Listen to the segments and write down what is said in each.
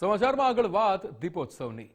સમાચારમાં આગળ વાત દીપોત્સવની.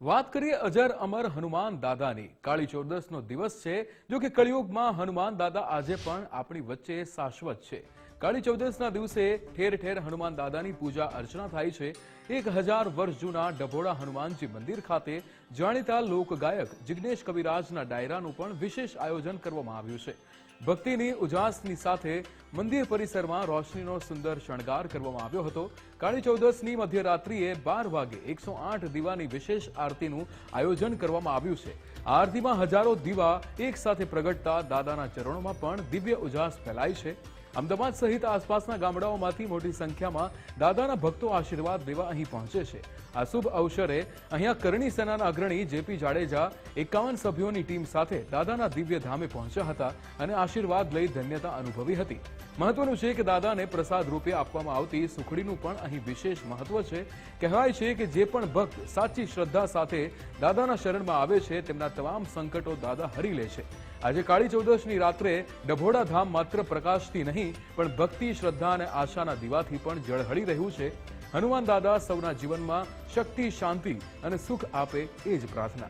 વાત કરીએ અજર અમર હનુમાન દાદાની. કાળી ચૌદસનો દિવસ છે, જો કે કળિયુગમાં હનુમાન દાદા આજે પણ આપણી વચ્ચે શાશ્વત છે. કાળી ચૌદસના દિવસે ઠેર ઠેર હનુમાન દાદાની પૂજા અર્ચના થાય છે. એક હજાર વર્ષ જૂના ડભોડા હનુમાનજી મંદિર ખાતે જાણીતા લોકગાયક જિગ્નેશ કવિરાજના ડાયરાનું પણ વિશેષ આયોજન કરવામાં આવ્યું છે. ભક્તિની ઉજાસની સાથે મંદિર પરિસરમાં રોશનીનો સુંદર શણગાર કરવામાં આવ્યો હતો. કાળી ચૌદસની મધ્યરાત્રિએ બાર વાગે એકસો આઠ દીવાની વિશેષ આરતીનું આયોજન કરવામાં આવ્યું છે. આરતીમાં હજારો દીવા એક સાથે પ્રગટતા દાદાના ચરણોમાં પણ દિવ્ય ઉજાસ ફેલાય છે. અમદાવાદ સહિત આસપાસના ગામડાઓમાંથી મોટી સંખ્યામાં દાદાના ભક્તો આશીર્વાદ લેવા અહીં પહોંચે છે. આ શુભ અવસરે અહીંયા કરણી સેનાના અગ્રણી જેપી જાડેજા, એકાવન સભ્યોની ટીમ સાથે દાદાના દિવ્ય ધામે પહોંચ્યા હતા અને આશીર્વાદ લઈ ધન્યતા અનુભવી હતી. મહત્વનું છે કે દાદાને પ્રસાદ રૂપે આપવામાં આવતી સુખડીનું પણ અહીં વિશેષ મહત્વ છે. કહેવાય છે કે જે પણ ભક્ત સાચી શ્રદ્ધા સાથે દાદાના શરણમાં આવે છે, તેમના તમામ સંકટો દાદા હરી લે છે. આજે કાળી ચૌદશની રાત્રે ડભોડા ધામ માત્ર પ્રકાશથી નહીં, પણ ભક્તિ, શ્રદ્ધા અને આશાના દીવાથી પણ જળહળી રહ્યું છે. હનુમાન દાદા સૌના જીવનમાં શક્તિ, શાંતિ અને સુખ આપે એ જ પ્રાર્થના.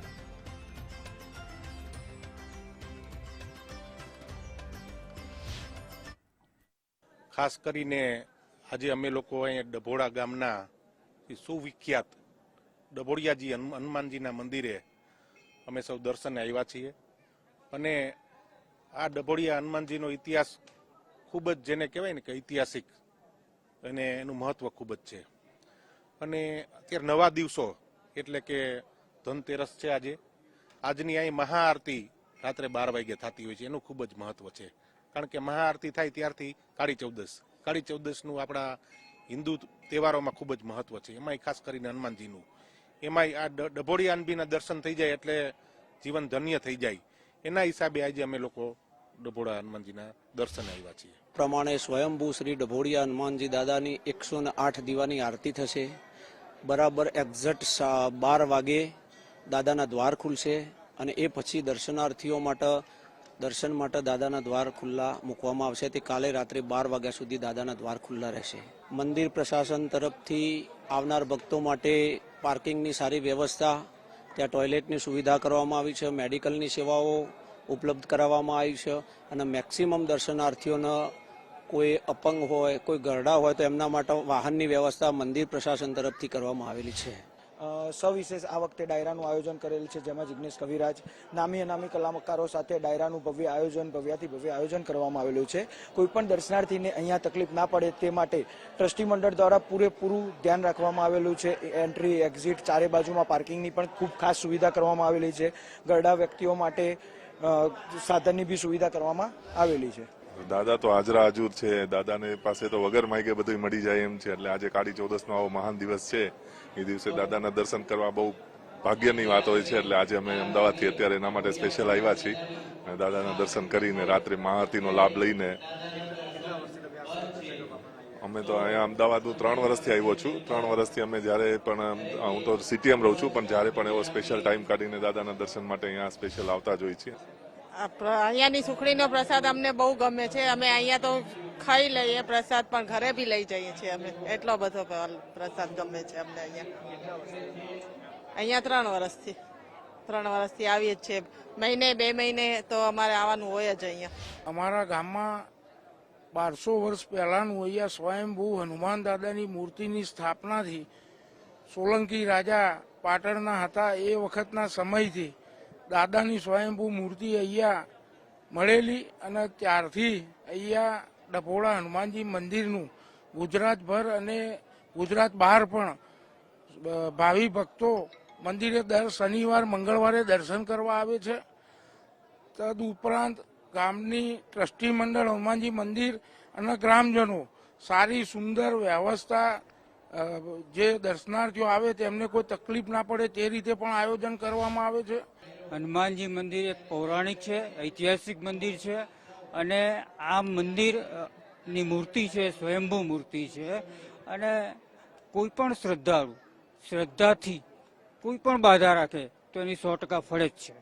ખાસ કરીને આજે અમે લોકો અહીંયા ડભોડા ગામના સુવિખ્યાત ડભોડિયાજી હનુ- હનુમાનજીના મંદિરે અમે સૌ દર્શને આવ્યા છીએ. અને આ ડભોડિયા હનુમાનજીનો ઇતિહાસ ખૂબ જ જેને કહેવાય ને કે ઐતિહાસિક અને એનું મહત્વ ખૂબ જ છે. અને અત્યારે નવા દિવસો એટલે કે ધનતેરસ છે આજે. આજની અહીં મહાઆરતી રાત્રે બાર વાગે થતી હોય છે. એનું ખૂબ જ મહત્વ છે. કારણ કે મહાઆરતી થાય ત્યારથી કાળી ચૌદસ કાળી ચૌદસનું આપણા હિન્દુ તહેવારોમાં ખૂબ જ મહત્વ છે. એમાંય ખાસ કરીને હનુમાનજીનું. એમાંય આ ડ- આનબીના દર્શન થઈ જાય એટલે જીવન ધન્ય થઈ જાય. એના હિસાબે આજે અમે લોકો ડભોડા હનુમાનજીના દર્શન આવ્યા છીએ. પ્રમાણે સ્વયંભૂ શ્રી ડભોડિયા હનુમાનજી દાદાની એકસો ને આઠ દીવાની આરતી થશે. બરાબર એક્ઝેક્ટ બાર વાગે દાદાના દ્વાર ખુલશે અને એ પછી દર્શનાર્થીઓ માટે, દર્શન માટે દાદાના દ્વાર ખુલ્લા મૂકવામાં આવશે. તે કાલે રાત્રે બાર વાગ્યા સુધી દાદાના દ્વાર ખુલ્લા રહેશે. મંદિર પ્રશાસન તરફથી આવનાર ભક્તો માટે પાર્કિંગની સારી વ્યવસ્થા ત્યાં ટોયલેટની સુવિધા કરવામાં આવી છે, મેડિકલની સેવાઓ ઉપલબ્ધ કરાવવામાં આવી છે અને મેક્સિમમ દર્શનાર્થીઓને કોઈ અપંગ હોય, કોઈ ગરડા હોય તો એમના માટે વાહનની વ્યવસ્થા મંદિર પ્રશાસન તરફથી કરવામાં આવેલી છે. સવિશેષ આ વખતે ડાયરાનું આયોજન કરેલ છે, જેમાં જિગ્નેશ કવિરાજ, નામી અનામી કલાકારો સાથે ડાયરાનું ભવ્ય આયોજન, ભવ્યાથી ભવ્ય આયોજન કરવામાં આવેલું છે. કોઈપણ દર્શનાર્થીને અહીંયા તકલીફ ના પડે તે માટે ટ્રસ્ટી મંડળ દ્વારા પૂરેપૂરું ધ્યાન રાખવામાં આવેલું છે. એન્ટ્રી, એક્ઝિટ ચારે બાજુમાં પાર્કિંગની પણ ખૂબ ખાસ સુવિધા કરવામાં આવેલી છે. ગરડા વ્યક્તિઓ માટે સાધનની બી સુવિધા કરવામાં આવેલી છે. દાદા તો હાજરા હાજુર છે. દાદાને પાસે તો વગર માગે બધું મળી જાય એમ છે. એટલે આજે કાળી ચૌદસ નો આવો મહાન દિવસ છે. એ દિવસે દાદાના દર્શન કરવા બહુ ભાગ્યની વાત હોય છે. એટલે આજે અમે અમદાવાદથી અત્યારે એના માટે સ્પેશિયલ આવ્યા છીએ. અને દાદાના દર્શન કરીને રાત્રે મહાઆરતીનો લાભ લઈને અમે તો અહીંયા અમદાવાદ હું ત્રણ વર્ષથી આવ્યો છું. ત્રણ વર્ષથી અમે જ્યારે પણ હું તો સિટીએમ રહું છું. પણ જ્યારે પણ એવો સ્પેશિયલ ટાઈમ કાઢીને દાદાના દર્શન માટે અહીંયા સ્પેશિયલ આવતા જ હોય છીએ. અહીંયાની સુખડીનો પ્રસાદ અમને બહુ ગમે છે. અમે અહીંયા તો ખાઈ લઈએ પ્રસાદ, પણ ઘરે બી લઈ જઈએ છીએ અમે. એટલો બધો પ્રસાદ ગમે છે અમને અહીંયા. અહીંયા ત્રણ વર્ષથી ત્રણ વર્ષથી આવીએ જ છીએ. મહિને, બે મહિને તો અમારે આવવાનું હોય જ અહીંયા. અમારા ગામમાં બારસો વર્ષ પહેલાનું અહીંયા સ્વયંભૂ હનુમાન દાદાની મૂર્તિની સ્થાપનાથી સોલંકી રાજા પાટણના હતા એ વખતના સમયથી. દાદાની સ્વયંભૂ મૂર્તિ અહીંયા મળેલી અને ત્યારથી અહીંયા ડભોળા હનુમાનજી મંદિરનું ગુજરાતભર અને ગુજરાત બહાર પણ ભાવિ ભક્તો મંદિરે દર શનિવાર, મંગળવારે દર્શન કરવા આવે છે. તદ ઉપરાંત ગામની ટ્રસ્ટી મંડળ, હનુમાનજી મંદિર અને ગ્રામજનો સારી સુંદર વ્યવસ્થા જે દર્શનાર્થીઓ આવે તેમને કોઈ તકલીફ ના પડે તે રીતે પણ આયોજન કરવામાં આવે છે. હનુમાનજી મંદિર એક પૌરાણિક છે, ઐતિહાસિક મંદિર છે અને આ મંદિરની મૂર્તિ છે, સ્વયંભૂ મૂર્તિ છે અને કોઈ પણ શ્રદ્ધાળુ, શ્રદ્ધાથી કોઈ પણ બાધા રાખે તો એની સો ટકા ફળે જ છે.